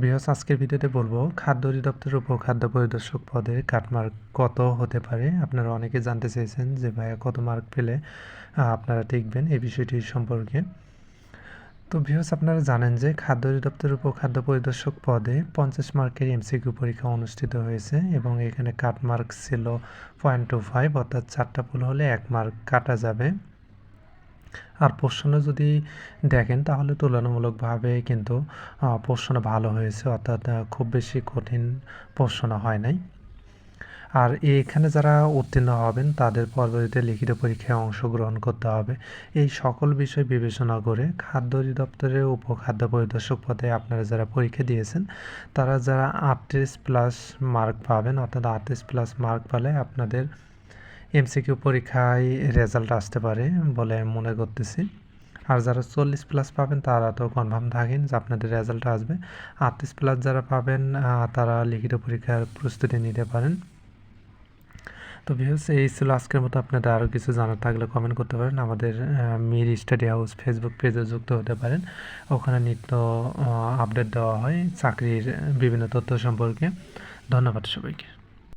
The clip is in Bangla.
বৃহস্পতি আজকের ভিডিওতে বলব, খাদ্য অধিদপ্তরের উপ খাদ্য পরিদর্শক পদে কাটমার্ক কত হতে পারে? আপনারা অনেকে জানতে চেয়েছেন যে ভাইয়া কত মার্ক পেলে আপনারা টিকবেন এই বিষয়টি সম্পর্কে। তো ভিউস আপনারা জানেন যে খাদ্য অধিদপ্তরের উপ খাদ্য পরিদর্শক পদে পঞ্চাশ মার্কের এমসিকিউ পরীক্ষা অনুষ্ঠিত হয়েছে এবং এখানে কাট মার্ক ছিল পয়েন্ট টু ফাইভ, অর্থাৎ চারটা ভুল হলে এক মার্ক কাটা যাবে। আর প্রশ্ন যদি দেখেন, তাহলে তুলনামূলকভাবে কিন্তু প্রশ্ন ভালো হয়েছে, অর্থাৎ খুব বেশি কঠিন প্রশ্ন হয় নাই। আর এখানে যারা উত্তীর্ণ হবেন, তাদের পরবর্তীতে লিখিত পরীক্ষায় অংশগ্রহণ করতে হবে। এই সকল বিষয় বিবেচনা করে খাদ্য অধিদপ্তরের উপখাদ্য পরিদর্শক পদে আপনারা যারা পরীক্ষা দিয়েছেন, তারা যারা আটত্রিশ প্লাস মার্ক পাবেন, অর্থাৎ আটত্রিশ প্লাস মার্ক পেলে আপনাদের এমসিকিউ পরীক্ষায় রেজাল্ট আসতে পারে বলে মনে করতেছি। আর যারা চল্লিশ প্লাস পাবেন তারা তো কনফার্ম থাকেন যে আপনাদের রেজাল্ট আসবে। আটত্রিশ প্লাস যারা পাবেন তারা লিখিত পরীক্ষার প্রস্তুতি নিতে পারেন। তো ভিউস এই ছিল আজকের মতো। আপনাদের আরও কিছু জানার থাকলে কমেন্ট করতে পারেন। আমাদের মির স্টাডি হাউস ফেসবুক পেজে যুক্ত হতে পারেন। ওখানে নিত্য আপডেট দেওয়া হয় চাকরির বিভিন্ন তথ্য সম্পর্কে। ধন্যবাদ সবাইকে।